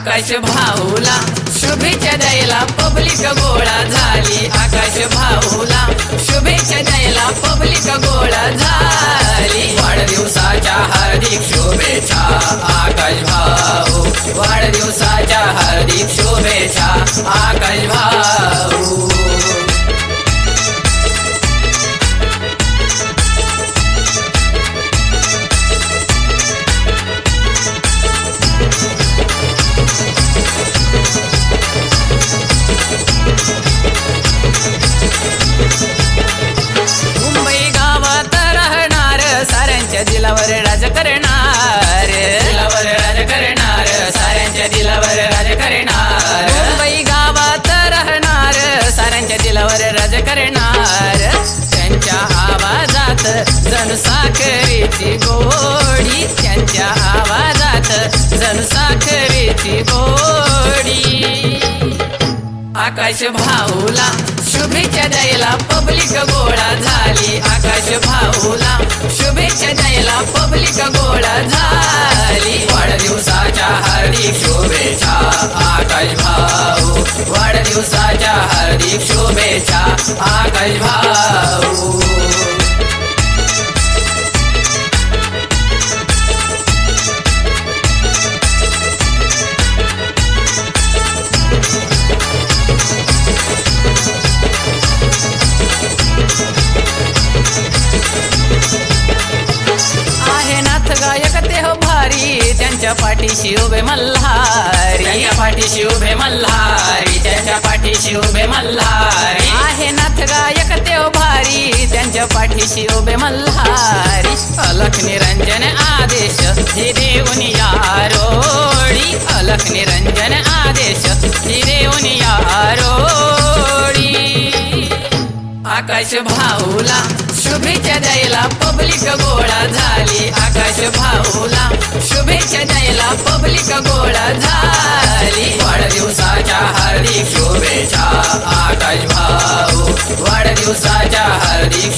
आकाश भाऊला शुभेच्छा द्यायला पब्लिक गोळा झाली. आकाश भाऊला शुभेच्छा द्यायला पब्लिक गोळा झाली. वाढदिवसाच्या हार्दिक शुभेच्छा आकाश भाऊ. वाढदिवसाच्या हार्दिक शुभेच्छा आकाश भाऊ. करणार. त्यांच्या आवाजात जणू साखरेची गोडी. त्यांच्या आवाजात जणू साखरेची गोडी. आकाश भाऊला शुभेच्छा द्यायला पब्लिक गोळा झाली. आकाश भाऊला शुभेच्छा द्यायला पब्लिक गोळा झाली. भाऊ. त्यांच्या पाठीशी उभे मल्हारी. त्यांच्या पाठीशी उभे मल्हारी. त्यांच्या पाठीशी उभे मल्हारी. आहे नाथ गायक हो भारी. त्यांच्या पाठीशी उभे मल्हारी. अलख निरंजन आदेश ही देऊन यारोडी अलख निरंजन आकाश भाऊला शुभेच्छा द्यायला पब्लिक गोळा झाली. आकाश भाऊला शुभेच्छा द्यायला पब्लिक गोळा झाली. वाढदिवसाच्या हार्दिक शुभेच्छा आकाश भाऊ. वाढदिवसाच्या हार्दिक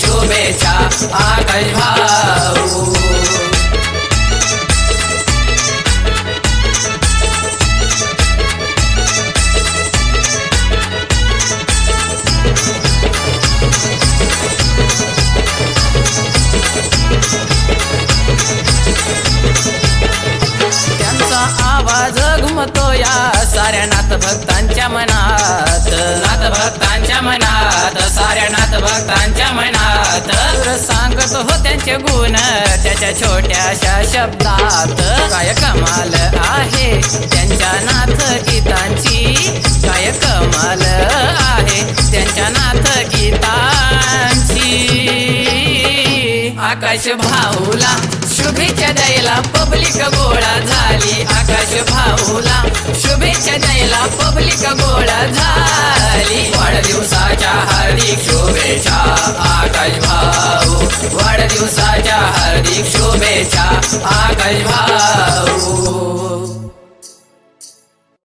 साऱ्या नाथ भक्तांच्या मनात. नाथ भक्तांच्या मनात साऱ्या नाथ भक्तांच्या मनात. सुर सांगत हो त्यांचे गुण त्याच्या छोट्याशा शब्दात. काय कमाल आहे त्यांच्या नाथ गीतांची. काय कमाल आहे त्यांच्या नाथ गीतांची. आकाश भाऊला शुभेच्छा द्यायला पब्लिक गोळा झाली आकाश भाऊला. शुभेच्छा द्यायला पब्लिक गोळा झाली. वाढदिवसाच्या हार्दिक शुभेच्छा आकाश भाऊ. वाढदिवसाच्या हार्दिक शुभेच्छा आकाश भाऊ.